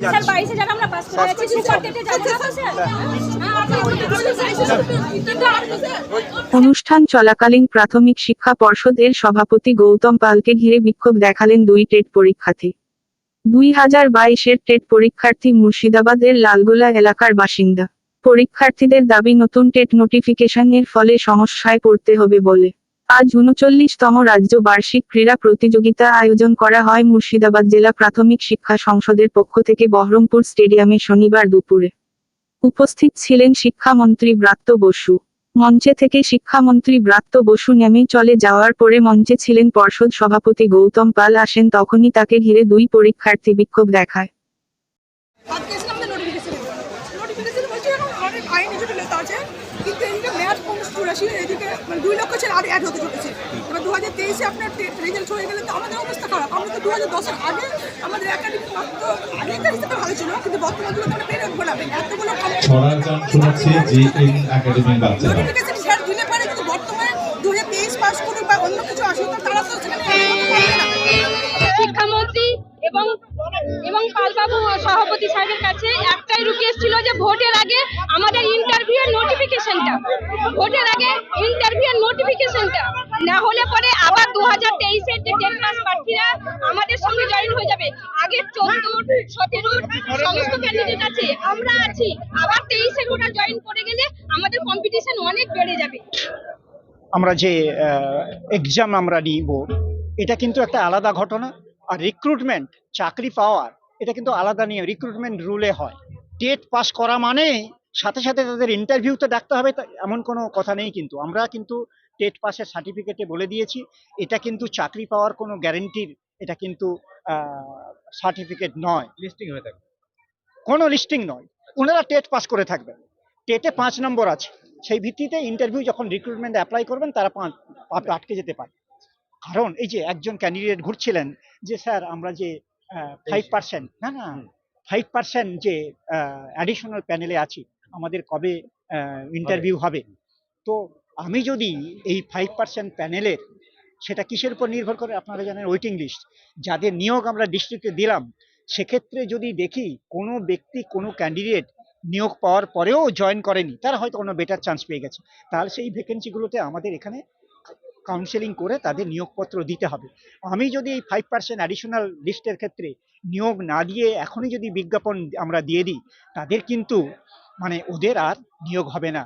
Sir বাইশে যারা আমরা পাস করে সুপার টেটে যাব না অনুষ্ঠান চলাকালীন প্রাথমিক শিক্ষা পর্ষদের সভাপতি গৌতম পালকে ঘিরে বিক্ষোভ দেখালেন দুই টেট পরীক্ষার্থী। দুই হাজার বাইশের টেট পরীক্ষার্থী মুর্শিদাবাদের লালগোলা এলাকার বাসিন্দা। পরীক্ষার্থীদের দাবি নতুন টেট নোটিফিকেশনের ফলে সমস্যায় পড়তে হবে বলে। আজ উনচল্লিশতম রাজ্য বার্ষিক ক্রীড়া প্রতিযোগিতা আয়োজন করা হয় মুর্শিদাবাদ জেলা প্রাথমিক শিক্ষা সংসদের পক্ষ থেকে বহরমপুর স্টেডিয়ামে শনিবার দুপুরে। উপস্থিত ছিলেন শিক্ষামন্ত্রী ব্রাত্য বসু। মঞ্চে থেকে শিক্ষামন্ত্রী ব্রাত্য বসু নেমে চলে যাওয়ার পরে মঞ্চে ছিলেন পর্ষদ সভাপতি গৌতম পাল আসেন, তখনই তাকে ঘিরে দুই পরীক্ষার্থী বিক্ষোভ দেখায় আজকে এসে আমাদের নোটিফিকেশন নোটিফিকেশন বলছে এখন অনেক আইন লেখা আছে। কিন্তু এদিকে ম্যাথ পনেরোশো চুরাশি এদিকে মানে দুই লক্ষ ছেলে আর অ্যাড হতে চলেছে। এবার দু হাজার তেইশে আপনার রেজাল্ট হয়ে গেলে তো আমাদের অবস্থা খারাপ। আমরা তো দু হাজার দশের আগে আমাদের একাডেমিক মাত্র আগেকার হিসেবে ভালো ছিল কিন্তু বর্তমানগুলো তো আমরা বেরোবো না। এতগুলো নোটিফিকেশন স্যার দিলে পারে কিন্তু বর্তমানে দু হাজার তেইশ পাস করুক বা অন্য কিছু আসুক তো তারা তো সেখানে শিক্ষামন্ত্রী এবং এবং পালবাবু সভাপতি সাহেবের কাছে একটাই রিকোয়েস্ট ছিল যে ভোটের আগে আমাদের ইন্টারভিউ এর নোটিফিকেশনটা ভোটের আগে ইন্টারভিউ এর নোটিফিকেশনটা না হলে পরে আবার দু হাজার তেইশের যে টেন ক্লাস প্রার্থীরা আমাদের সঙ্গে জয়েন হয়ে যাবে। আগে চোদ্দ সতেরো সমস্ত ক্যান্ডিডেট আছে, আমরা আছি। আবার তেইশের ওরা জয়েন করে গেলে আমাদের কম্পিটিশন অনেক বেড়ে যাবে। আমরা যে এক্সাম আমরা নিব, এটা কিন্তু একটা আলাদা ঘটনা। আর রিক্রুটমেন্ট চাকরি পাওয়ার এটা কিন্তু আলাদা নিয়ে রিক্রুটমেন্ট রুলে হয়। টেট পাস করা মানে সাথে সাথে তাদের ইন্টারভিউতে ডাকতে হবে তা এমন কোনো কথা নেই কিন্তু। আমরা কিন্তু টেট পাসের সার্টিফিকেটে বলে দিয়েছি। এটা কিন্তু চাকরি পাওয়ার কোনো গ্যারেন্টির এটা কিন্তু সার্টিফিকেট নয়। লিস্টিং হয়ে থাকে কোনো লিস্টিং নয়। ওনারা টেট পাস করে থাকবেন। টেটে পাঁচ নম্বর আছে। সেই ভিত্তিতে ইন্টারভিউ যখন রিক্রুটমেন্ট অ্যাপ্লাই করবেন তারা পাঁচ আটকে যেতে পারে। কারণ এই যে একজন ক্যান্ডিডেট ঘুরছিলেন যে স্যার আমরা যে ফাইভ পার্সেন্ট না না ফাইভ পার্সেন্ট যে অ্যাডিশনাল প্যানেলে আছি আমাদের কবে ইন্টারভিউ হবে। তো আমি যদি এই ফাইভ পার্সেন্ট প্যানেলের সেটা কিসের উপর নির্ভর করে আপনারা জানেন ওয়েটিং লিস্ট যাদের নিয়োগ আমরা ডিস্ট্রিক্টে দিলাম সেক্ষেত্রে যদি দেখি কোনো ব্যক্তি কোনো ক্যান্ডিডেট নিয়োগ পাওয়ার পরেও জয়েন করেনি তারা হয়তো কোনো বেটার চান্স পেয়ে গেছে। তাহলে সেই ভ্যাকেন্সিগুলোতে আমাদের এখানে কাউন্সেলিং করে তাদের নিয়োগপত্র দিতে হবে। আমি যদি এই ফাইভ পার্সেন্ট অ্যাডিশনাল লিস্টের ক্ষেত্রে নিয়োগ না দিয়ে এখনই যদি বিজ্ঞাপন আমরা দিয়ে দিই, তাদের কিন্তু মানে ওদের আর নিয়োগ হবে না।